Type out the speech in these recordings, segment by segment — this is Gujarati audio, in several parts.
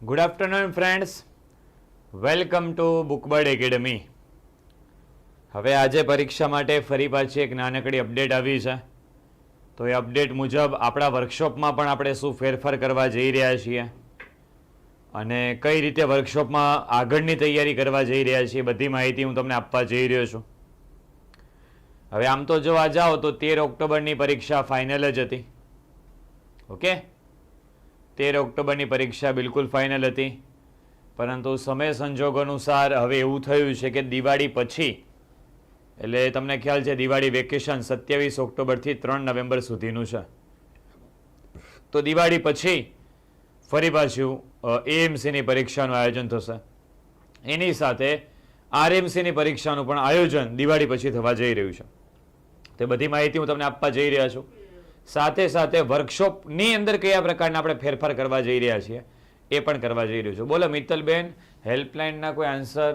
Good afternoon friends welcome to Bookbird academy હવે આજે પરીક્ષા માટે ફરી પાછી એક નાનકડી અપડેટ આવી છે. તો એ અપડેટ મુજબ આપણા વર્કશોપમાં પણ આપણે શું ફેરફાર કરવા જઈ રહ્યા છીએ અને કઈ રીતે વર્કશોપમાં આગળની તૈયારી કરવા જઈ રહ્યા છીએ બધી માહિતી હું તમને આપવા જઈ રહ્યો છું. હવે આમ તો જોવા જાઓ તો તેર ઓક્ટોબરની પરીક્ષા ફાઇનલ જ હતી. ઓકે તેર ઓક્ટોબરની પરીક્ષા બિલકુલ ફાઇનલ હતી. પરંતુ સમય સંજોગ અનુસાર હવે એવું થયું છે કે દિવાળી પછી, એટલે તમને ખ્યાલ છે દિવાળી વેકેશન સત્યાવીસ ઓક્ટોબરથી ત્રણ નવેમ્બર સુધીનું છે. તો દિવાળી પછી ફરી પાછું એએમસીની પરીક્ષાનું આયોજન થશે. એની સાથે આરએમસીની પરીક્ષાનું પણ આયોજન દિવાળી પછી થવા જઈ રહ્યું છે. તે બધી માહિતી હું તમને આપવા જઈ રહ્યા છું. સાથે સાથે વર્કશોપની અંદર કયા પ્રકારના આપણે ફેરફાર કરવા જઈ રહ્યા છીએ, એ પણ કરવા જઈ રહ્યું છું. બોલો મિત્તલબેન, હેલ્પલાઇનના કોઈ આન્સર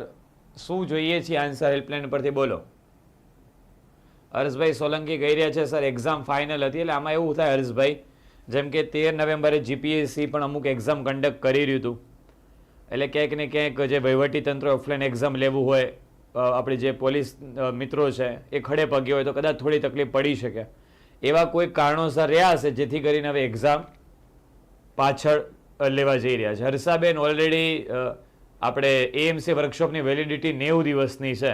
શું જોઈએ છીએ આન્સર હેલ્પલાઇન પરથી બોલો. હર્ષભાઈ સોલંકી કહી રહ્યા છે, સર એક્ઝામ ફાઇનલ હતી એટલે આમાં એવું થાય હર્ષભાઈ, જેમ કે તેર નવેમ્બરે જીપીએસસી પણ અમુક એક્ઝામ કન્ડક્ટ કરી રહ્યું હતું. એટલે ક્યાંક ને ક્યાંક જે વહીવટી તંત્ર ઓફલાઈન એક્ઝામ લેવું હોય આપણે જે પોલીસ મિત્રો છે, એ ખડે પગે હોય તો કદાચ થોડી તકલીફ પડી શકે. એવા કોઈ કારણોસર રહ્યા હશે જેથી કરીને હવે એક્ઝામ પાછળ લેવા જઈ રહ્યા છે. હર્ષાબેન ઓલરેડી આપણે એએમસી વર્કશોપની વેલિડિટી નેવું દિવસની છે.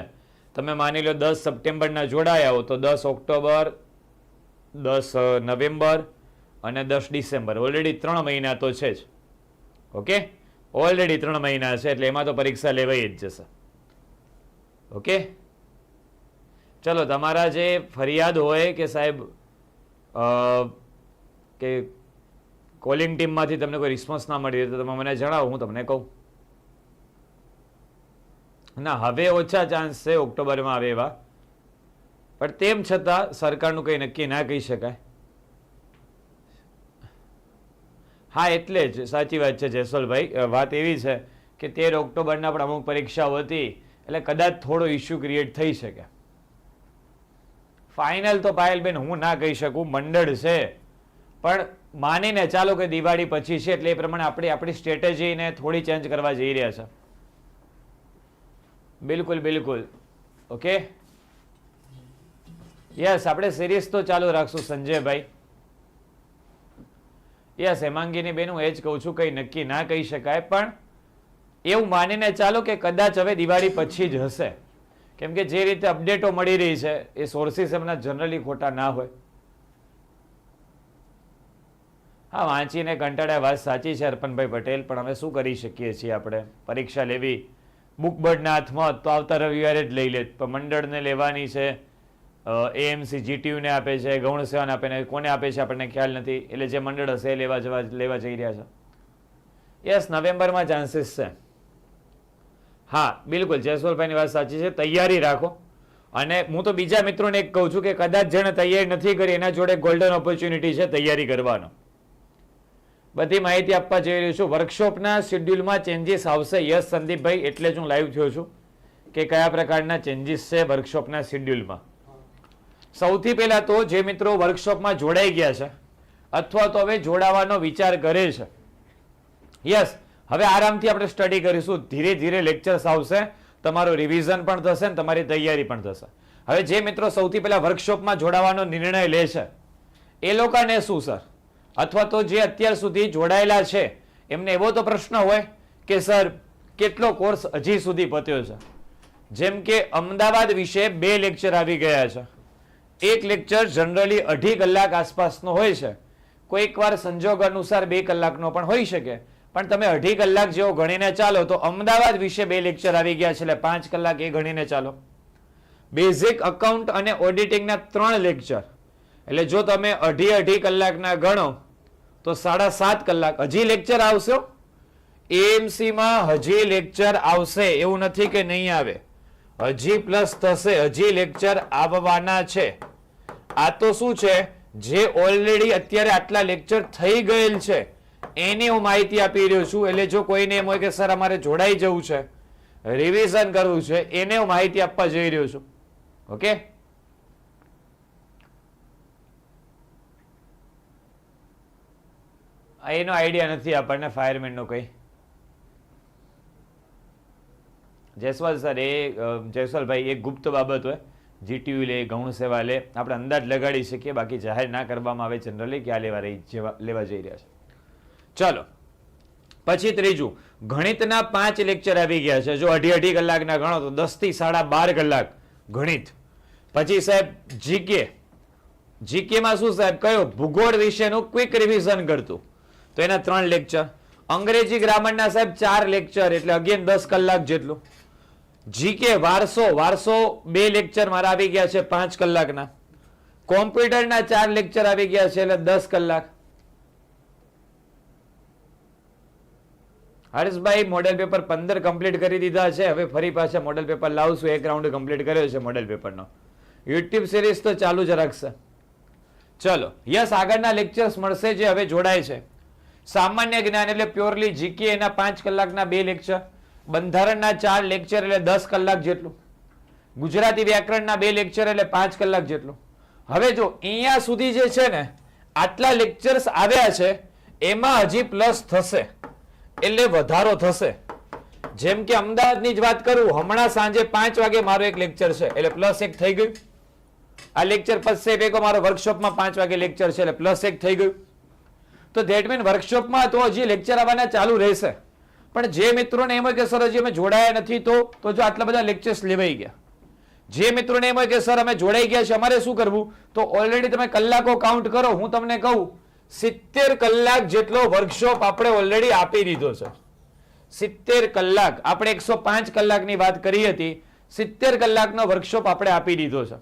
તમે માની લો દસ સપ્ટેમ્બરના જોડાયા હો, તો દસ ઓક્ટોબર, દસ નવેમ્બર અને દસ ડિસેમ્બર. ઓલરેડી ત્રણ મહિના તો છે જ. ઓકે? ઓલરેડી ત્રણ મહિના છે, એટલે એમાં તો પરીક્ષા લેવાઈ જ જશે. ઓકે? ચલો, તમારા જે ફરિયાદ હોય કે સાહેબ કે કોલિંગ ટીમમાંથી તમને કોઈ રિસ્પોન્સ ના મળી તો તમે મને જણાવો, હું તમને કહું. ના, હવે ઓછા ચાન્સ છે ઓક્ટોબરમાં આવે એવા. પણ તેમ છતાં સરકારનું કંઈ નક્કી ના કહી શકાય. હા, એટલે જ. સાચી વાત છે જયસોલભાઈ વાત એવી છે કે તેર ઓક્ટોબરના પણ અમુક પરીક્ષાઓ હતી. એટલે કદાચ થોડો ઇસ્યુ ક્રિએટ થઈ શકે. ફાઇનલ તો પાયલબેન હું ના કહી શકું, મંડળ છે. પણ માનીને ચાલો કે દિવાળી પછી છે, એટલે એ પ્રમાણે આપણે આપણી સ્ટ્રેટેજીને થોડી ચેન્જ કરવા જઈ રહ્યા છે. બિલકુલ બિલકુલ. ઓકે યસ આપણે સિરીઝ તો ચાલુ રાખશું, સંજયભાઈ. યસ હેમાંગીની બેન, હું એ જ કહું છું, કંઈ નક્કી ના કહી શકાય, પણ એવું માનીને ચાલો કે કદાચ હવે દિવાળી પછી જ હશે. કેમ કે જે રીતે અપડેટો મળી રહી છે, એ સોર્સિસ એમના જનરલી ખોટા ના હોય. હા, વાંચીને કંટાળ્યા વાત સાચી છે અર્પણભાઈ પટેલ, પણ અમે શું કરી શકીએ છીએ આપણે? પરીક્ષા લેવી. બુક બર્ડના હાથમાં તો આવતા રવિવારે જ લઈ લે પણ મંડળને લેવાની છે એએમસી જીટીયુને આપે છે, ગૌણ સેવાને આપે ને કોને આપે છે આપણને ખ્યાલ નથી, એટલે જે મંડળ હશે એ લેવા જવા, લેવા જઈ રહ્યા છે. યસ નવેમ્બરમાં ચાન્સીસ છે. હા, બિલકુલ, જયસ્વલભાઈની વાત સાચી છે. તૈયારી રાખો. અને હું તો બીજા મિત્રોને એક કહું છું કે કદાચ જેણે તૈયારી નથી કરી, એના જોડે ગોલ્ડન ઓપોર્ચ્યુનિટી છે તૈયારી કરવાનો. બધી માહિતી આપવા જઈ રહ્યો છું. વર્કશોપના શેડ્યુલમાં ચેન્જીસ આવશે. યસ, સંદીપભાઈ, એટલે જ હું લાઈવ થયો છું કે કયા પ્રકારના ચેન્જીસ છે વર્કશોપના શેડ્યુલમાં સૌથી પહેલાં તો જે મિત્રો વર્કશોપમાં જોડાઈ ગયા છે, અથવા તો હવે જોડાવાનો વિચાર કરે છે. યસ હવે આરામથી આપણે સ્ટડી કરીશું. ધીરે ધીરે લેક્ચર્સ આવશે. તમારું રિવિઝન પણ થશે ને તમારી તૈયારી પણ થશે. હવે જે મિત્રો સૌથી પહેલા વર્કશોપમાં જોડાવાનો નિર્ણય લે છે, એ લોકોને શું, સર? અથવા તો જે અત્યાર સુધી જોડાયેલા છે, એમને એવો તો પ્રશ્ન હોય કે, સર, કેટલો કોર્સ હજી સુધી પત્યો છે? જેમ કે અમદાવાદ વિશે બે લેક્ચર આવી ગયા છે. એક લેક્ચર જનરલી અઢી કલાક આસપાસનો હોય છે. કોઈક વાર સંજોગ અનુસાર બે કલાકનો પણ હોઈ શકે. પણ તમે અઢી કલાક જેવો ગણીને ચાલો તો અમદાવાદ વિશે બે લેક્ચર આવી ગયા છે. એટલે પાંચ કલાક એ ગણીને ચાલો. બેઝિક અકાઉન્ટ અને ઓડિટિંગના ત્રણ લેક્ચર એટલે જો તમે અઢી અઢી કલાકના ગણો, તો સાડા સાત કલાક. હજી લેક્ચર આવશે એએમસીમાં હજી લેક્ચર આવશે. એવું નથી કે નહીં આવે. હજી પ્લસ થશે. હજી લેક્ચર આવવાના છે. આ તો શું છે? જે ઓલરેડી અત્યારે આટલા લેક્ચર થઈ ગયેલ છે. એની હું માહિતી આપી રહ્યો છું. એટલે જો કોઈને એમ હોય કે, સર, અમારે જોડાઈ જવું છે રિવિઝન કરવું છે, એને હું માહિતી આપવા જઈ રહ્યો છું. ઓકે એનો આઈડિયા નથી આપણને ફાયરમેનનો કંઈ. જયસ્વાલ સર, એ જયસ્વાલભાઈ, એક ગુપ્ત બાબત હોય. જીટીયુ લે, ગૌણ સેવા લે, આપણે અંદાજ લગાડી શકીએ. બાકી જાહેર ના કરવામાં આવે જનરલી કે આ લેવા રહી, જેવા, લેવા જઈ રહ્યા છે. ચાલો. પછી ત્રીજું, ગણિતના પાંચ લેક્ચર આવી ગયા છે. જો અઢી અઢી કલાકના ગણો તો દસથી સાડા બાર કલાક ગણિત. પછી સાહેબ, જીકે. જીકેમાં શું સાહેબ, કયો? ભૂગોળ વિશેનું ક્વિક રિવિઝન કરતું. તો એના ત્રણ લેક્ચર અંગ્રેજી ગ્રામરના સાહેબ ચાર લેક્ચર એટલે અગેન દસ કલાક જેટલું. જીકે વારસો વારસો બે લેક્ચર મારા આવી ગયા છે પાંચ કલાકના. કોમ્પ્યુટરના ચાર લેક્ચર આવી ગયા છે, એટલે દસ કલાક. હર્ષભાઈ મોડેલ પેપર પંદર કમ્પ્લીટ કરી દીધા છે. હવે ફરી પાછા મોડેલ પેપર લાવશું. એક રાઉન્ડ કમ્પ્લીટ કર્યો છે મોડેલ પેપરનો યુટ્યુબ સિરીઝ તો ચાલુ જ રાખશે. ચલો, યસ, આગળના લેક્ચર્સ મળશે જે હવે જોડાય છે. સામાન્ય જ્ઞાન એટલે પ્યોરલી જીકે એના પાંચ કલાકના બે લેક્ચર બંધારણના ચાર લેક્ચર એટલે દસ કલાક જેટલું. ગુજરાતી વ્યાકરણના બે લેક્ચર એટલે પાંચ કલાક જેટલું. હવે જો અહીંયા સુધી જે છે ને, આટલા લેક્ચર્સ આવ્યા છે, એમાં હજી પ્લસ થશે. એટલે વધારો થશે. જેમ કે અમદાવાદની જ વાત કરું, હમણાં સાંજે પાંચ વાગે મારો એક લેક્ચર છે, એટલે પ્લસ એક થઈ ગયું. આ લેક્ચર પછી ભેગો મારો વર્કશોપમાં પાંચ વાગે લેક્ચર છે, એટલે પ્લસ એક થઈ ગયું. તો ધેટ મીન વર્કશોપમાં તો હજી લેક્ચર આવવાના ચાલુ રહેશે. પણ જે મિત્રોને એમ હોય કે સર હજી અમે જોડાયા નથી, તો તો જો આટલા બધા લેક્ચર્સ લેવાઈ ગયા. જે મિત્રોને એમ હોય કે સર અમે જોડાઈ ગયા છે અમારે શું કરવું? તો ઓલરેડી તમે કલાકો કાઉન્ટ કરો, હું તમને કહું સિત્તેર કલાક જેટલો વર્કશોપ આપણે ઓલરેડી આપી દીધો છે. સિત્તેર કલાક, આપણે એકસો પાંચ કલાકની વાત કરી હતી. સિત્તેર કલાકનો વર્કશોપ આપણે આપી દીધો છે.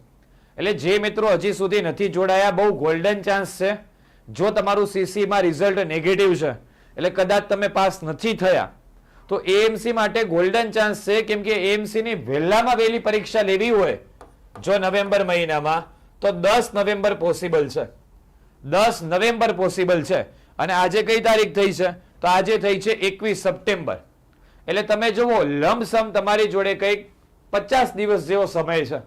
એટલે જે મિત્રો હજી સુધી નથી જોડાયા, બહુ ગોલ્ડન ચાન્સ છે. જો તમારું સીસીમાં રિઝલ્ટ નેગેટિવ છે, એટલે કદાચ તમે પાસ નથી થયા, તો એએમસી માટે ગોલ્ડન ચાન્સ છે, કેમ કે એએમસીની વહેલામાં વહેલી પરીક્ષા લેવી હોય, જો નવેમ્બર મહિનામાં, તો દસ નવેમ્બર પોસિબલ છે. દસ નવેમ્બર પોસિબલ છે. અને આજે કઈ તારીખ થઈ છે? તો આજે થઈ છે એકવીસ સપ્ટેમ્બર. એટલે તમે જુઓ લંબસમ તમારી જોડે કંઈક પચાસ દિવસ જેવો સમય છે.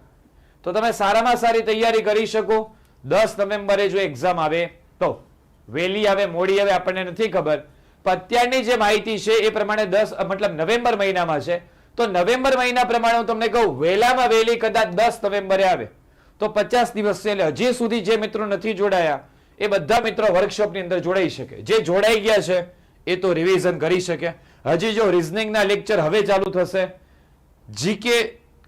તો તમે સારામાં સારી તૈયારી કરી શકો. દસ નવેમ્બરે જો એક્ઝામ આવે, તો વહેલી આવે, મોડી આવે, આપણને નથી ખબર. પણ અત્યારની જે માહિતી છે એ પ્રમાણે દસ, મતલબ નવેમ્બર મહિનામાં છે. તો નવેમ્બર મહિના પ્રમાણે હું તમને કહું, વહેલામાં વહેલી કદાચ દસ નવેમ્બરે આવે. તો પચાસ દિવસ છે. એટલે હજી સુધી જે મિત્રો નથી જોડાયા એ બધા મિત્રો વર્કશોપની અંદર જોડાઈ શકે. જે જોડાઈ ગયા છે, એ તો રિવિઝન કરી શકે. હજી જો રિઝનિંગના લેક્ચર હવે ચાલુ થશે જીકે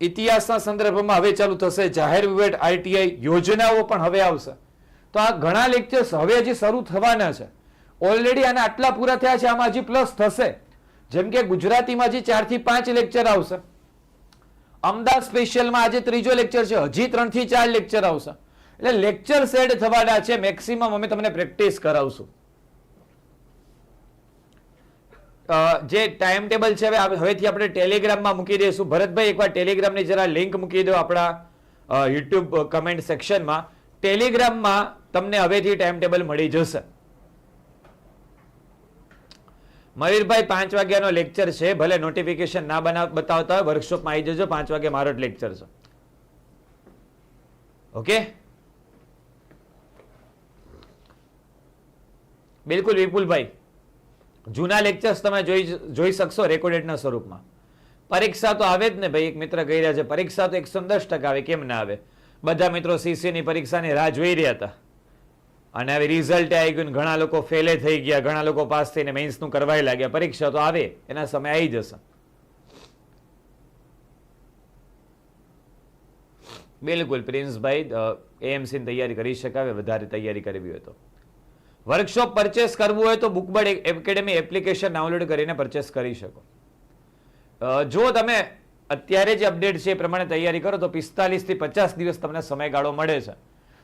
ઇતિહાસના સંદર્ભમાં હવે ચાલુ થશે, જાહેર વિવેટ આઈટીઆઈ યોજનાઓ પણ હવે આવશે. તો આ ઘણા લેક્ચર્સ હવે હજી શરૂ થવાના છે. ઓલરેડી આના આટલા પૂરા થયા છે, આમાં હજી પ્લસ થશે. જેમ કે ગુજરાતીમાં હજી ચારથી પાંચ લેક્ચર આવશે. અમદાવાદ સ્પેશિયલમાં આજે ત્રીજો લેક્ચર છે, હજી ત્રણથી ચાર લેક્ચર આવશે. એટલે લેક્ચર સેટ થવાના છે મેક્સિમમ અમે તમને પ્રેક્ટિસ કરાવશું. જે ટાઈમ ટેબલ છે, હવે હવેથી આપણે ટેલિગ્રામમાં મૂકી દઈશું. ભરતભાઈ, એકવાર ટેલિગ્રામની જરા લિંક મૂકી દો આપણા યુટ્યુબ કમેન્ટ સેક્શનમાં ટેલિગ્રામમાં તમને હવેથી ટાઈમ ટેબલ મળી જશે. મયુરભાઈ, પાંચ વાગ્યાનો લેક્ચર છે. ભલે નોટિફિકેશન ના બના, બતાવતા હોય વર્કશોપમાં આવી જજો. પાંચ વાગે મારો લેક્ચર છે. ઓકે બિલકુલ વિપુલભાઈ, જૂના લેક્ચર્સ તમે જોઈ જોઈ શકશો રેકોર્ડેડના સ્વરૂપમાં. પરીક્ષા તો આવે જ ને ભાઈ, એક મિત્ર કહી રહ્યા છે. પરીક્ષા તો એકસો દસ ટકા આવે, કેમ ના આવે? બધા મિત્રો સીસીની પરીક્ષાની રાહ જોઈ રહ્યા હતા. અને હવે રિઝલ્ટ આવી ગયું ઘણા લોકો ફેલે થઈ ગયા, ઘણા લોકો પાસ થઈને મેન્સનું કરવાય લાગ્યા. પરીક્ષા તો આવે, એના સમય આવી જશે. બિલકુલ પ્રિન્સભાઈ એએમસીની તૈયારી કરી શકાવે વધારે તૈયારી કરવી હોય તો. વર્કશોપ પરચેસ કરવું હોય તો બુકબર્ડ એકેડેમી એપ્લિકેશન ડાઉનલોડ કરીને પરચેસ કરી શકો. જો તમે અત્યારે જે અપડેટ છે એ પ્રમાણે તૈયારી કરો તો પિસ્તાલીસથી પચાસ દિવસ તમને સમયગાળો મળે છે.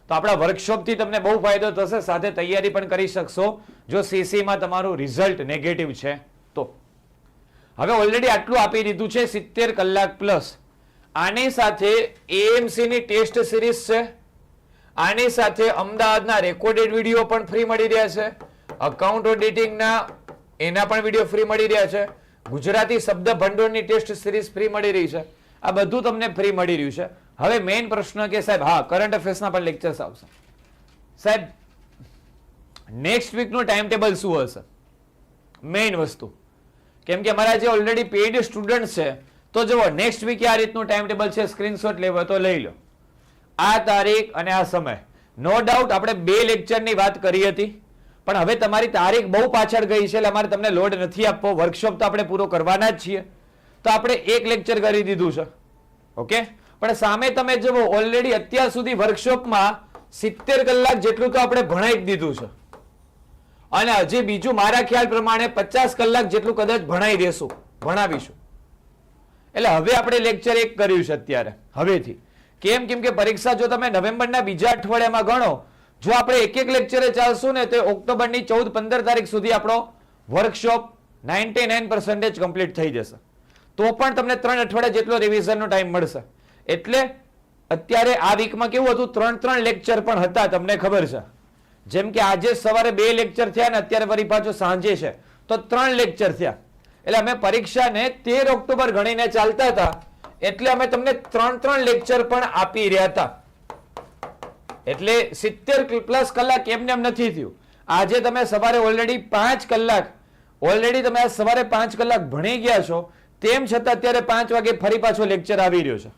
તો આપણા વર્કશોપથી તમને બહુ ફાયદો થશે, સાથે તૈયારી પણ કરી શકશો. જો સીસીમાં તમારું રિઝલ્ટ નેગેટિવ છે, તો. હવે ઓલરેડી આટલું આપી દીધું છે, સિત્તેર કલાક પ્લસ. આની સાથે એએમસીની ટેસ્ટ સિરીઝ છે. આની સાથે અમદાવાદના રેકોર્ડેડ વીડિયો પણ ફ્રી મળી રહ્યા છે. અકાઉન્ટ ઓડિટિંગના એના પણ વીડિયો ફ્રી મળી રહ્યા છે. ગુજરાતી શબ્દ ભંડોળની ટેસ્ટ સિરીઝ ફ્રી મળી રહી છે. આ બધું તમને ફ્રી મળી રહ્યું છે. હવે મેઇન પ્રશ્ન કે સાહેબ, હા કરંટ અફેર્સના પણ લેક્ચર્સ આવશે. સાહેબ નેક્સ્ટ વીકનું ટાઈમ ટેબલ શું હશે? મેઇન વસ્તુ. કેમ કે અમારા જે ઓલરેડી પેઇડ સ્ટુડન્ટ છે, તો જુઓ નેક્સ્ટ વીક આ રીતનું ટાઈમ ટેબલ છે સ્ક્રીનશોટ લેવો, તો લઈ લો. આ તારીખ અને આ સમય. નો ડાઉટ આપણે બે લેક્ચરની વાત કરી હતી, પણ હવે તમારી તારીખ બહુ પાછળ ગઈ છે એટલે અમારે તમને લોડ નથી આપવો. વર્કશોપ તો આપણે પૂરો કરવાના જ છીએ. તો આપણે એક લેક્ચર કરી દીધું છે. ઓકે પણ સામે તમે જુઓ ઓલરેડી અત્યાર સુધી વર્કશોપમાં સિત્તેર કલાક જેટલું તો આપણે ભણાવી જ દીધું છે. અને હજી બીજું મારા ખ્યાલ પ્રમાણે પચાસ કલાક જેટલું કદાચ ભણાવી દેશું, ભણાવીશું. એટલે હવે આપણે લેક્ચર એક કર્યું છે અત્યારે, હવેથી. કેમ કેમ કે પરીક્ષા જો તમે નવેમ્બરના બીજા અઠવાડિયામાં ગણો, જો આપણે એક એક લેક્ચરે ચાલશું ને, તો ઓક્ટોબરની ચૌદ પંદર તારીખ સુધી આપણો workshop ninety nine percentage complete થઈ જશે. તો પણ તમને ત્રણ અઠવાડિયા જેટલો રિવિઝનનો ટાઈમ મળશે. એટલે અત્યારે આ વીકમાં કેવું હતું? ત્રણ ત્રણ લેક્ચર પણ હતા, તમને ખબર છે. જેમ કે આજે સવારે બે લેક્ચર થયા ને, અત્યારે ફરી પાછો સાંજે છે. તો ત્રણ લેક્ચર થયા. એટલે અમે પરીક્ષાને તેર ઓક્ટોબર ગણીને ચાલતા હતા. એટલે અમે તમને ત્રણ ત્રણ લેક્ચર પણ આપી રહ્યા હતા. એટલે સિત્તેર પ્લસ કલાક એમને એમ નથી થયું. આજે તમે સવારે ઓલરેડી પાંચ કલાક ઓલરેડી તમે આ સવારે પાંચ કલાક ભણી ગયા છો, તેમ છતાં અત્યારે પાંચ વાગે ફરી પાછો લેક્ચર આવી રહ્યો છે.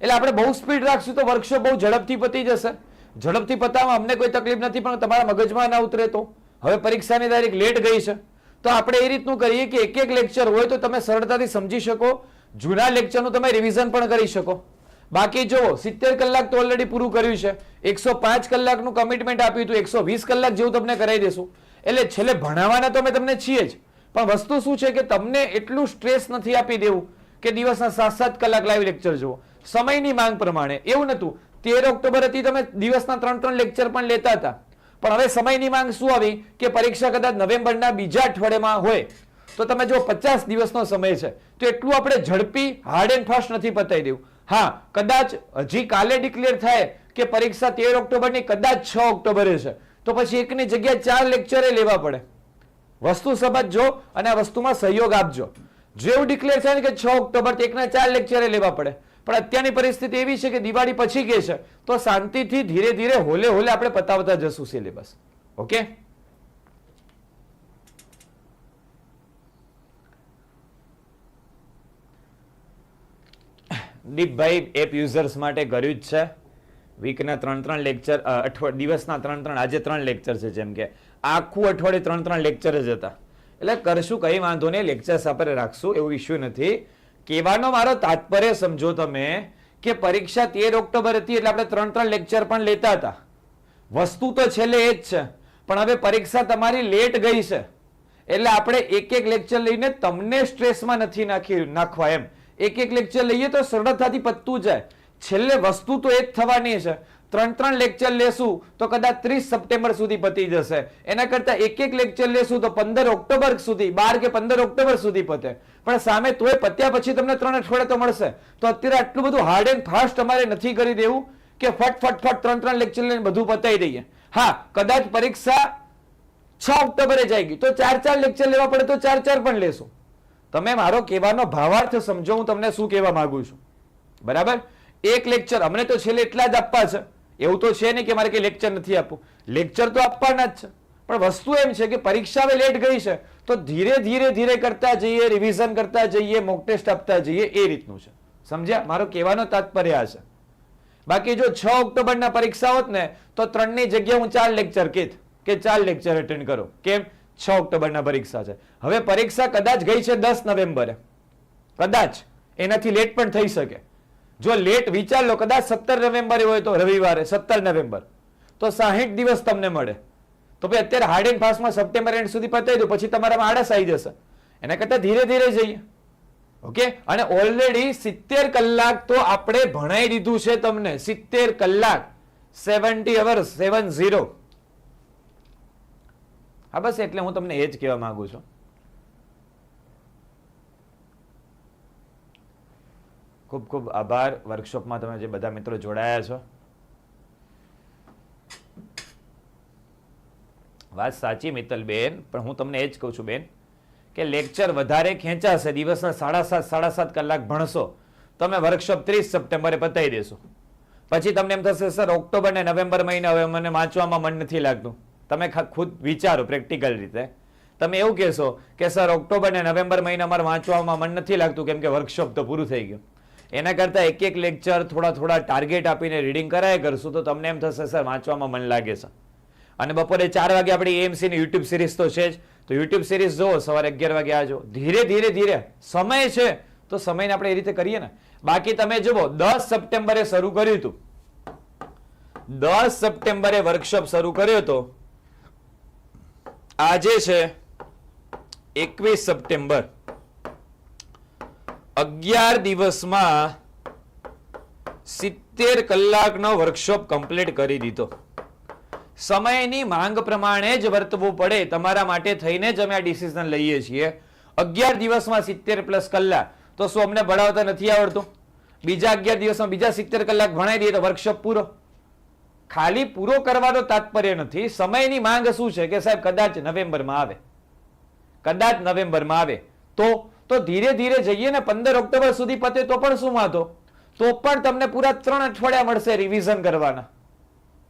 એટલે આપણે બહુ સ્પીડ રાખશું તો વર્કશોપ બહુ ઝડપથી પતી જશે. ઝડપથી પતાવવામાં અમને કોઈ તકલીફ નથી, પણ તમારા મગજમાં ના ઉતરે તો. હવે પરીક્ષાની તારીખ લેટ ગઈ છે. તો આપણે એ રીતનું કરીએ કે એક એક લેક્ચર હોય તો તમે સરળતાથી સમજી શકો. જૂના લેક્ચરનું તમે રિવિઝન પણ કરી શકો. બાકી જુઓ, સિત્તેર કલાક તો ઓલરેડી પૂરું કર્યું છે. એકસો પાંચ કલાકનું કમિટમેન્ટ આપ્યું હતું, એકસો વીસ કલાક જેવું તમને કરાવી દેશું. એટલે છેલ્લે ભણાવવાના તો અમે તમને છીએ જ. પણ વસ્તુ શું છે કે તમને એટલું સ્ટ્રેસ નથી આપી દેવું કે દિવસના સાત સાત કલાક લાઈવ લેક્ચર જુઓ. સમયની માંગ પ્રમાણે, એવું નતું તેર ઓક્ટોબર હતી તમે દિવસના ત્રણ ત્રણ લેક્ચર પણ લેતા હતા. પણ હવે સમયની માંગ શું આવી? કે પરીક્ષા કદાચ નવેમ્બરના બીજા અઠવાડિયામાં હોય. તો તમે જો પચાસ દિવસનો સમય છે. તો એટલું આપણે ઝડપી હાર્ડ એન્ડ ફાસ્ટ નથી પતાવી દેવું. હા, કદાચ હજી કાલે ડિક્લેર થાય કે પરીક્ષા તેર ઓક્ટોબરની, કદાચ છ ઓક્ટોબરે છે. તો પછી એકની જગ્યાએ ચાર લેક્ચરે લેવા પડે. વસ્તુ સમજજો અને આ વસ્તુમાં સહયોગ આપજો. જેવું ડિક્લેર થાય કે છ ઓક્ટોબર એકના ચાર લેક્ચરે લેવા પડે. પણ અત્યારની પરિસ્થિતિ એવી છે કે દિવાળી પછી કે છે, તો શાંતિથી ધીરે ધીરે હોલે હોલે આપણે પતાવતા જશું સિલેબસ. ઓકે? દીપભાઈ એપ યુઝર્સ માટે કર્યું જ છે. વીકના ત્રણ ત્રણ લેક્ચર અઠવાડ દિવસના ત્રણ ત્રણ, આજે ત્રણ લેક્ચર છે જેમ કે. આખું અઠવાડિયે ત્રણ ત્રણ લેક્ચર જ હતા. એટલે કરશું કંઈ વાંધો નહીં લેક્ચર્સ આપણે રાખશું, એવું ઇશ્યુ નથી. કહેવાનો મારો તાત્પર્ય સમજો તમે કે પરીક્ષા તેર ઓક્ટોબર હતી એટલે આપણે ત્રણ ત્રણ લેક્ચર પણ લેતા હતા. વસ્તુ તો છેલ્લે એ જ છે, પણ હવે પરીક્ષા તમારી લેટ ગઈ છે. એટલે આપણે એક એક લેક્ચર લઈને તમને સ્ટ્રેસમાં નથી નાખી, નાખવા એમ. એક એક લેક્ચર લઈએ તો સરળતાથી પતતું જાય. છેલ્લે વસ્તુ તો એ જ થવાની છે. ત્રણ ત્રણ લેક્ચર લેશું તો કદાચ ત્રીસ સપ્ટેમ્બર સુધી પતી જશે. એના કરતા એક એક લેક્ચર લેશું તો પંદર ઓક્ટોબર સુધી, બાર કે પંદર ઓક્ટોબર સુધી પતે. પણ સામે તોય પત્યા પછી તમને ત્રણ અઠવાડિયા તો મળશે. તો અત્યારે આટલું બધું હાર્ડ એન્ડ ફાસ્ટ અમારે નથી કરી દેવું કે ફટ ફટ ફટ ત્રણ ત્રણ લેક્ચર લઈને બધું પતાવી દઈએ. હા, કદાચ પરીક્ષા છ ઓક્ટોબરે જાય ગઈ. તો ચાર ચાર લેક્ચર લેવા પડે તો ચાર ચાર પણ લેશું. તમે મારો કહેવાનો ભાવાર્થ સમજો, હું તમને શું કહેવા માંગુ છું. બરાબર? એક લેક્ચર અમને તો છેલ્લે એટલા જ આપવા છે. એવું તો છે નહીં કે મારે કંઈ લેક્ચર નથી આપવું. લેક્ચર તો આપવાના જ છે. પણ વસ્તુ એમ છે કે પરીક્ષા હવે લેટ ગઈ છે, તો ધીરે ધીરે ધીરે કરતા જઈએ રિવિઝન કરતા જઈએ મોક ટેસ્ટ આપતા જઈએ, એ રીતનું છે. સમજ્યા? મારો કહેવાનો તાત્પર્ય આ છે. બાકી જો છ ઓક્ટોબરના પરીક્ષા હોત ને, તો ત્રણની જગ્યાએ હું ચાર લેક્ચર કીધ કે ચાર લેક્ચર એટેન્ડ કરો. કેમ? છ ઓક્ટોબરના પરીક્ષા છે. હવે પરીક્ષા કદાચ ગઈ છે દસ નવેમ્બરે. કદાચ. એનાથી લેટ પણ થઈ શકે. જો લેટ વિચાર લો, કદાચ સત્તર નવેમ્બરે હોય તો રવિવારે, સત્તર નવેમ્બર. તો સાહીઠ દિવસ તમને મળે. તો ભાઈ અત્યારે હાર્ડ એન્ડ ફાસ્ટમાં સપ્ટેમ્બર એન્ડ સુધી પતાવી દો, પછી તમારામાં આળસ આવી જશે. એના કરતા ધીરે ધીરે જઈએ. ઓકે અને ઓલરેડી સિત્તેર કલાક તો આપણે ભણાઈ દીધું છે તમને. સિત્તેર કલાક. સેવન્ટી અવર્સ સેવન ઝીરો હા, બસ એટલે હું તમને એ જ કહેવા માંગુ છું. ખૂબ ખૂબ આભાર. વર્કશોપમાં તમે જે બધા મિત્રો જોડાયા છો. વાત સાચી મિત્તલબેન, પણ હું તમને એ જ કહું છું બેન, કે લેક્ચર વધારે ખેંચાશે, દિવસના સાડા સાત સાડા સાત કલાક ભણશો, તમે વર્કશોપ ત્રીસ સપ્ટેમ્બરે પતાવી દેશો. પછી તમને એમ થશે, સર, ઓક્ટોબર ને નવેમ્બર મહિને, હવે મને વાંચવામાં મન નથી લાગતું. તમે ખુદ વિચારો પ્રેક્ટિકલ રીતે. તમે એવું કહેશો કે, સર, ઓક્ટોબર ને નવેમ્બર મહિના અમારે વાંચવામાં મન નથી લાગતું, કેમ કે વર્કશોપ તો પૂરું થઈ ગયું. એના કરતાં એક એક લેક્ચર થોડા થોડા ટાર્ગેટ આપીને રીડિંગ કરાય કરશું તો તમને એમ થશે, સર, વાંચવામાં મન લાગે છે. અને બપોરે ચાર વાગે આપણી એએમસીની યુટ્યુબ સિરીઝ તો છે જ. તો યુટ્યુબ સિરીઝ જુઓ, સવારે અગિયાર વાગે આજો ધીરે ધીરે ધીરે. સમય છે. તો સમયને આપણે એ રીતે કરીએ ને. બાકી તમે જુઓ, દસ સપ્ટેમ્બરે શરૂ કર્યું હતું. દસ સપ્ટેમ્બરે વર્કશોપ શરૂ કર્યો હતો. આજે છે એકવીસ સપ્ટેમ્બર. અગિયાર દિવસમાં સિત્તેર કલાકનો વર્કશોપ કમ્પ્લીટ કરી દીધો. સમયની માંગ પ્રમાણે જ વર્તવું પડે તમારા માટે થઈને જ અમે આ ડિસિઝન લઈએ છીએ. અગિયાર દિવસમાં સિત્તેર પ્લસ કલાક. તો શું અમને ભણાવતા નથી આવડતું? બીજા અગિયાર દિવસમાં બીજા સિત્તેર કલાક ભણાવી દઈએ તો વર્કશોપ પૂરો. ખાલી પૂરો કરવાનો તાત્પર્ય નથી. સમયની માંગ શું છે કે સાહેબ, કદાચ નવેમ્બરમાં આવે. કદાચ નવેમ્બરમાં આવે. તો તો ધીરે ધીરે જઈએ ને પંદર ઓક્ટોબર સુધી પતે તો પણ શું વાંધો? તો પણ તમને પૂરા ત્રણ અઠવાડિયા મળશે રિવિઝન કરવાના.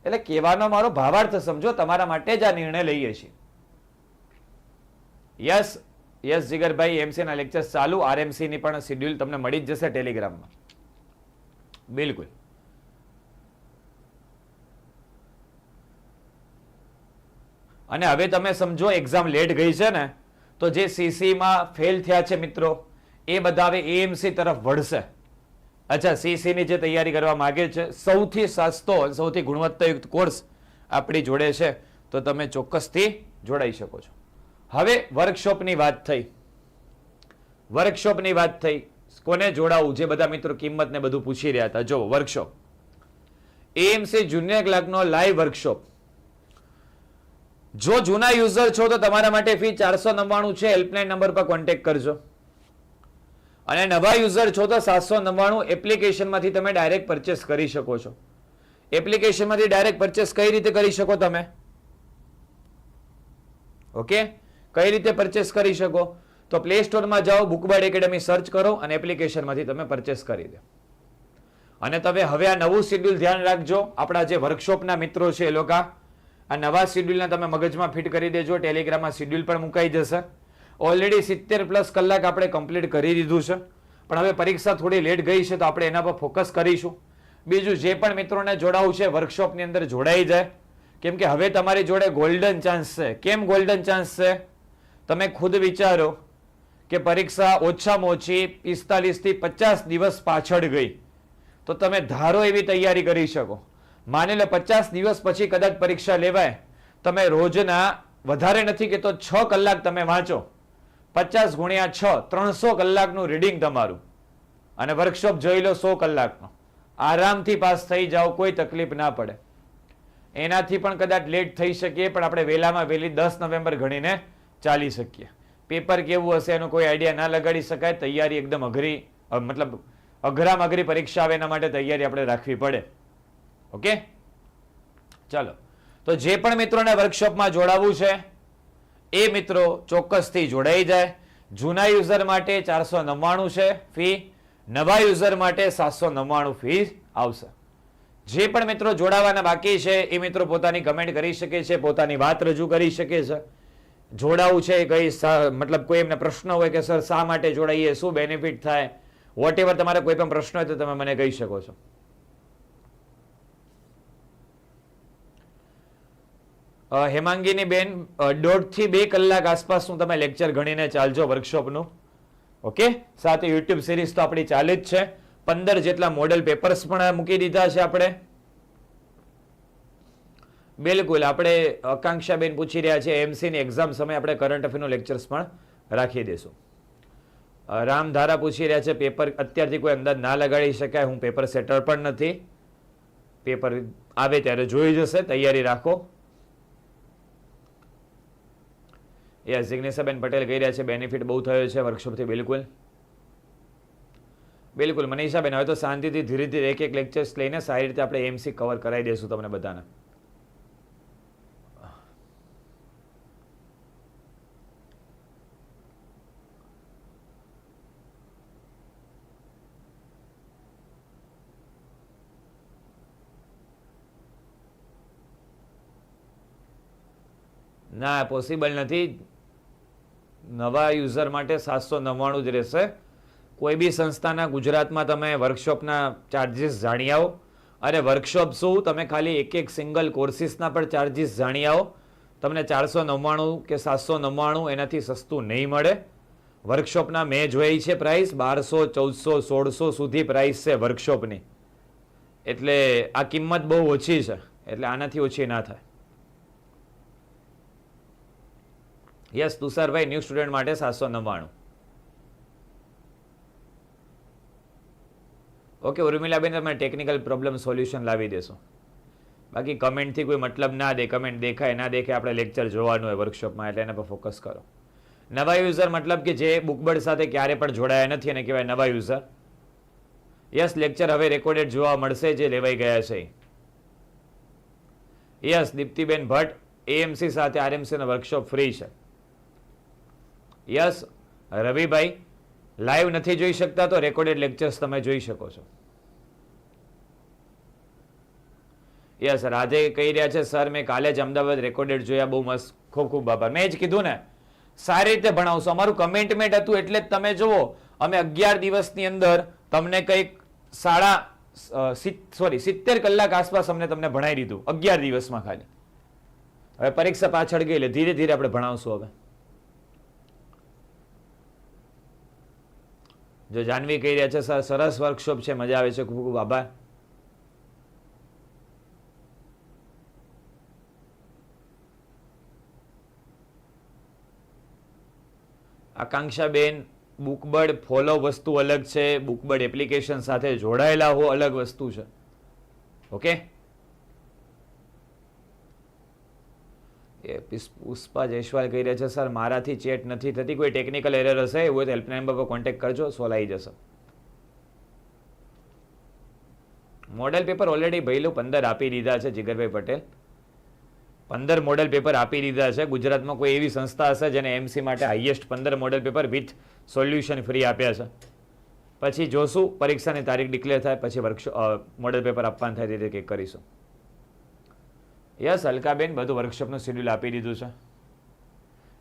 એટલે કહેવાનો મારો ભાવાર્થ સમજો, તમારા માટે જ આ નિર્ણય લઈએ છીએ. યસ યસ જીગરભાઈ એમસી ના લેક્ચર ચાલુ આરએમસી ની પણ શેડ્યુલ તમને મળી જ જશે ટેલિગ્રામમાં. બિલકુલ. અને હવે તમે સમજો એક્ઝામ લેટ ગઈ છે ને, તો જે સીસીમાં ફેલ થયા છે મિત્રો, એ બધા હવે એએમસી તરફ વળશે. અચ્છા સીસીની જે તૈયારી કરવા માગે છે, સૌથી સસ્તો, સૌથી ગુણવત્તાયુક્ત કોર્સ આપણી જોડે છે, તો તમે ચોક્કસથી જોડાઈ શકો છો. હવે વર્કશોપની વાત થઈ. વર્કશોપની વાત થઈ. કોને જોડાવું? જે બધા મિત્રો કિંમત ને બધું પૂછી રહ્યા હતા. જો વર્કશોપ એએમસી જુનિયર ક્લાર્કનો લાઈવ વર્કશોપ જો જૂના યુઝર છો તો તમારા માટે ફી ચારસો નવ્વાણું છે. હેલ્પલાઇન નંબર પર કોન્ટેક્ટ કરજો. અને નવા યુઝર છો તો સાતસો નવ્વાણું એપ્લિકેશનમાંથી તમે ડાયરેક્ટ પરચેસ કરી શકો છો. એપ્લિકેશનમાંથી ડાયરેક્ટ પરચેસ કઈ રીતે કરી શકો તમે? ઓકે કઈ રીતે પરચેસ કરી શકો? તો પ્લે સ્ટોરમાં જાઓ બુકબર્ડ એકેડમી સર્ચ કરો અને એપ્લિકેશનમાંથી તમે પરચેસ કરી દો. અને તમે હવે આ નવું શેડ્યુલ ધ્યાન રાખજો. આપણા જે વર્કશોપના મિત્રો છે એ લોકો આ નવા શેડ્યુલને તમે મગજમાં ફિટ કરી દેજો ટેલિગ્રામમાં શિડ્યુલ પણ મુકાઈ જશે. ઓલરેડી સિત્તેર પ્લસ કલાક આપણે કમ્પ્લીટ કરી દીધું છે. પણ હવે પરીક્ષા થોડી લેટ ગઈ છે તો આપણે એના પર ફોકસ કરીશું. બીજું, જે પણ મિત્રોને જોડાવું છે વર્કશોપની અંદર જોડાઈ જાય. કેમ કે હવે તમારી જોડે ગોલ્ડન ચાન્સ છે. કેમ ગોલ્ડન ચાન્સ છે? તમે ખુદ વિચારો કે પરીક્ષા ઓછામાં ઓછી પિસ્તાલીસથી પચાસ દિવસ પાછળ ગઈ. તો તમે ધારો એવી તૈયારી કરી શકો. માની લો પચાસ દિવસ પછી કદાચ પરીક્ષા લેવાય, તમે રોજના વધારે નથી કે તો છ કલાક તમે વાંચો. પચાસ ગુણ્યા છ, ત્રણસો કલાકનું રીડિંગ તમારું. અને વર્કશોપ જોઈ લો સો કલાકનો. આરામથી પાસ થઈ જાઓ, કોઈ તકલીફ ના પડે. એનાથી પણ કદાચ લેટ થઈ શકીએ, પણ આપણે વહેલામાં વહેલી દસ નવેમ્બર ગણીને ચાલી શકીએ. પેપર કેવું હશે એનો કોઈ આઈડિયા ના લગાડી શકાય, તૈયારી એકદમ અઘરી મતલબ અઘરામાં અઘરી પરીક્ષા આવે એના માટે તૈયારી આપણે રાખવી પડે. ઓકે? ચાલો. તો જે પણ મિત્રોને વર્કશોપમાં જોડાવવું છે, એ મિત્રો ચોક્કસથી જોડાઈ જાય. જૂના યુઝર માટે ચારસો નવ્વાણું છે ફી, નવા યુઝર માટે સાતસો નવ્વાણું ફી આવશે. જે પણ મિત્રો જોડાવાના બાકી છે, એ મિત્રો પોતાની કમેન્ટ કરી શકે છે, પોતાની વાત રજૂ કરી શકે છે. જોડાવું છે, કઈ મતલબ કોઈ એમને પ્રશ્ન હોય કે, સર, શા માટે જોડાઈએ? શું બેનિફિટ થાય? વોટ એવર તમારે કોઈ પણ પ્રશ્ન હોય તો તમે મને કહી શકો છો. હેમાંગીની બેન દોઢથી બે કલાક આસપાસનું તમે લેક્ચર ગણીને ચાલજો વર્કશોપનું. ઓકે? સાથે યુટ્યુબ સિરીઝ તો આપણી ચાલે જ છે. પંદર જેટલા મોડેલ પેપર્સ પણ મૂકી દીધા છે આપણે. બિલકુલ, આપણે આકાંક્ષાબેન પૂછી રહ્યા છે, એમસીની એક્ઝામ સમયે આપણે કરંટ અફેરનું લેક્ચર્સ પણ રાખી દઈશું. રામધારા પૂછી રહ્યા છે પેપર અત્યારથી કોઈ અંદાજ ના લગાડી શકાય, હું પેપર સેટર પણ નથી. પેપર આવે ત્યારે જોઈ જશે, તૈયારી રાખો. યસ જિગ્નેશાબેન પટેલ કહી રહ્યા છે બેનિફિટ બહુ થયો છે વર્કશોપથી બિલકુલ. બિલકુલ. મનીષાબેન, હવે તો શાંતિથી ધીરે ધીરે એક એક લેક્ચર્સ લઈને સારી રીતે આપણે એમસી કવર કરાવી દઈશું તમને બધાને. ના પોસિબલ નથી. નવા યુઝર માટે સાતસો નવ્વાણું જ રહેશે. કોઈ બી સંસ્થાના ગુજરાતમાં તમે વર્કશોપના ચાર્જિસ જાણી આવો. અને વર્કશોપ શું? તમે ખાલી એક એક સિંગલ કોર્સિસના પણ ચાર્જિસ જાણી આવો. તમને ચારસો નવ્વાણું કે સાતસો નવ્વાણું એનાથી સસ્તું નહીં મળે. વર્કશોપના મેં જોઈ છે પ્રાઇસ બારસો, ચૌદસો, સોળસો સુધી પ્રાઇસ છે વર્કશોપની એટલે આ કિંમત બહુ ઓછી છે. એટલે આનાથી ઓછી ના થાય. યસ તુષારભાઈ ન્યૂ સ્ટુડન્ટ માટે સાતસો નવ્વાણું. ઓકે ઉર્મિલાબેન તમે ટેકનિકલ પ્રોબ્લેમ સોલ્યુશન લાવી દેશો. બાકી કમેન્ટથી કોઈ મતલબ ના દે કમેન્ટ દેખાય, ના દેખાય, આપણે લેક્ચર જોવાનું હોય વર્કશોપમાં એટલે એના પર ફોકસ કરો. નવા યુઝર મતલબ કે જે બુકબર્ડ સાથે ક્યારે પણ જોડાયા નથી અને કહેવાય નવા યુઝર યસ લેક્ચર હવે રેકોર્ડેડ જોવા મળશે, જે લેવાઈ ગયા છે. યસ દીપ્તિબેન ભટ્ટ એએમસી સાથે આરએમસીનો વર્કશોપ ફ્રી છે. યસ, રવિભાઈ લાઈવ નથી જોઈ શકતા તો રેકોર્ડેડ લેક્ચર્સ તમે જોઈ શકો છો. યસ રાજે કહી રહ્યા છે સર મેં કાલે જ અમદાવાદ રેકોર્ડેડ જોયા, બહુ મસ્ત, ખૂબ ખૂબ આભાર. મેં જ કીધું ને, સારી રીતે ભણાવશો. અમારું કમેન્ટમેન્ટ હતું એટલે જ તમે જુઓ, અમે અગિયાર દિવસની અંદર તમને કંઈક સાડા સોરી સિત્તેર કલાક આસપાસ અમને તમને ભણાવી દીધું, અગિયાર દિવસમાં ખાલી. હવે પરીક્ષા પાછળ ગઈ એટલે ધીરે ધીરે આપણે ભણાવશું હવે. જો જાનવી કહી રહ્યા છે, સર, સરસ વર્કશોપ છે, મજા આવે છે, ખૂબ ખૂબ આભાર. આકાંક્ષાબેન, બુકબર્ડ ફોલો વસ્તુ અલગ છે, બુકબર્ડ એપ્લિકેશન સાથે જોડાયેલા હો, અલગ વસ્તુ છે. ઓકે? એ પુષ્પા જયસ્વાલ કહી રહ્યા છે, સર, મારાથી ચેટ નથી થતી, કોઈ ટેકનિકલ એરર હશે, એવું હોય હેલ્પલાઇન પર કોન્ટેક્ટ કરજો, સોલાઈ જશે. મોડેલ પેપર ઓલરેડી ભૈલું પંદર આપી દીધા છે, જીગરભાઈ પટેલ. પંદર મોડેલ પેપર આપી દીધા છે. ગુજરાતમાં કોઈ એવી સંસ્થા હશે જેને એમસી માટે હાઈએસ્ટ પંદર model paper with solution free આપ્યા છે. પછી જોશું, પરીક્ષાની તારીખ ડિક્લેર થાય, પછી વર્કશોપ મોડેલ પેપર આપવાનું થાય, તે કંઈક કરીશું. યસ, અલકાબેન, બધું વર્કશોપનું શેડ્યુલ આપી દીધું છે.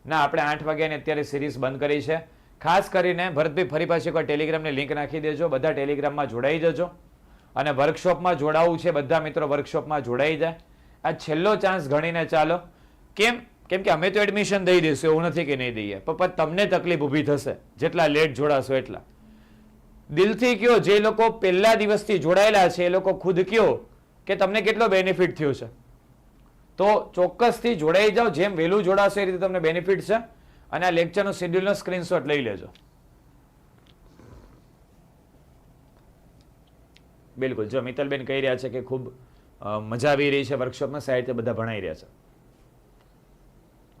ના, આપણે આઠ વાગ્યાની અત્યારે સિરીઝ બંધ કરી છે. ખાસ કરીને ભરતભાઈ, ફરી પાછી એકવાર ટેલિગ્રામની લિંક નાખી દેજો. બધા ટેલિગ્રામમાં જોડાઈ જજો. અને વર્કશોપમાં જોડાવું છે, બધા મિત્રો વર્કશોપમાં જોડાઈ જાય. આ છેલ્લો ચાન્સ ગણીને ચાલો. કેમ? કેમ કે અમે તો એડમિશન દઈ દઈશું, એવું નથી કે નહીં દઈએ. પણ તમને તકલીફ ઊભી થશે. જેટલા લેટ જોડાશો એટલા. દિલથી કયો, જે લોકો પહેલા દિવસથી જોડાયેલા છે, એ લોકો ખુદ કયો કે તમને કેટલો બેનિફિટ થયો છે? તો ચોક્કસથી જોડાઈ જાઓ. જેમ વહેલું જોડાશો એ રીતે તમને બેનિફિટ છે. અને આ લેક્ચરનો શેડ્યુલનો સ્ક્રીનશોટ લઈ લેજો. બિલકુલ. જો મિત્તલબેન કહી રહ્યા છે કે ખૂબ મજા આવી રહી છે વર્કશોપમાં સારી રીતે બધા ભણાઈ રહ્યા છે.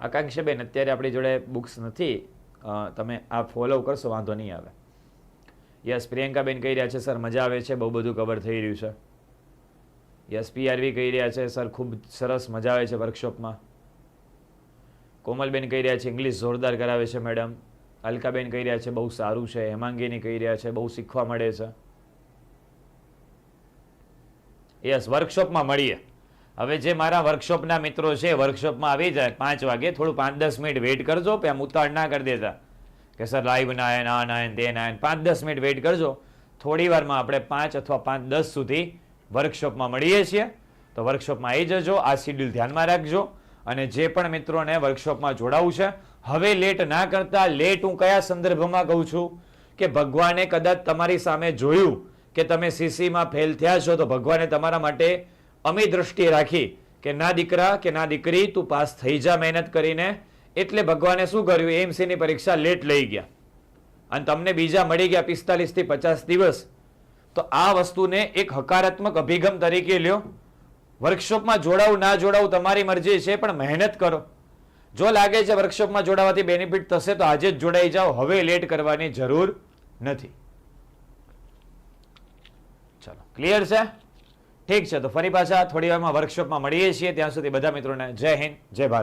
આકાંક્ષાબેન, અત્યારે આપણી જોડે બુક્સ નથી. તમે આ ફોલો કરશો, વાંધો નહીં આવે. યસ, પ્રિયંકાબેન કહી રહ્યા છે, સર, મજા આવે છે. બહુ બધું કવર થઈ રહ્યું છે. યસ પીઆરવી કહી રહ્યા છે, સર, ખૂબ સરસ મજા આવે છે વર્કશોપમાં. કોમલબેન કહી રહ્યા છે, ઇંગ્લિશ જોરદાર કરાવે છે, મેડમ. અલકાબેન કહી રહ્યા છે, બહુ સારું છે. હેમાંગીની કહી રહ્યા છે, બહુ શીખવા મળે છે. યસ, વર્કશોપમાં મળીએ. હવે જે મારા વર્કશોપના મિત્રો છે, વર્કશોપમાં આવી જાય, પાંચ વાગે, થોડું પાંચ દસ મિનિટ વેઇટ કરજો પછી આમ ઉતાળ ના કરી દેતા. કે, સર લાઈવ ના આયન, આ ના આયન, તે ના પાંચ દસ મિનિટ વેઇટ કરજો. થોડી વારમાં આપણે પાંચ અથવા પાંચ દસ સુધી વર્કશોપમાં મળીએ છીએ. તો વર્કશોપમાં આવી જજો, આ શિડ્યુલ ધ્યાનમાં રાખજો અને જે પણ મિત્રોને વર્કશોપમાં જોડાવું છે, હવે લેટ ના કરતા લેટ હું કયા સંદર્ભમાં કહું છું કે ભગવાને કદાચ તમારી સામે જોયું કે તમે સીસીમાં ફેલ થયા છો, તો ભગવાને તમારા માટે અમી દ્રષ્ટિએ રાખી કે ના દીકરા, કે ના દીકરી, તું પાસ થઈ જા મહેનત કરીને. એટલે ભગવાને શું કર્યું? એમસીની પરીક્ષા લેટ લઈ ગયા. અને તમને બીજા મળી ગયા પિસ્તાલીસથી પચાસ દિવસ. તો આ વસ્તુને એક હકારાત્મક અભિગમ તરીકે લ્યો. વર્કશોપમાં જોડાવું, ના જોડાવું તમારી મરજી છે, પણ મહેનત કરો. જો લાગે છે વર્કશોપમાં જોડાવાથી બેનિફિટ થશે, તો આજે જ જોડાઈ જાઓ. હવે લેટ કરવાની જરૂર નથી. ચલો ક્લિયર છે? ઠીક છે, તો ફરી પાછા થોડી વારમાં વર્કશોપમાં મળીએ છીએ. ત્યાં સુધી બધા મિત્રોને જય હિન્દ, જય ભારત.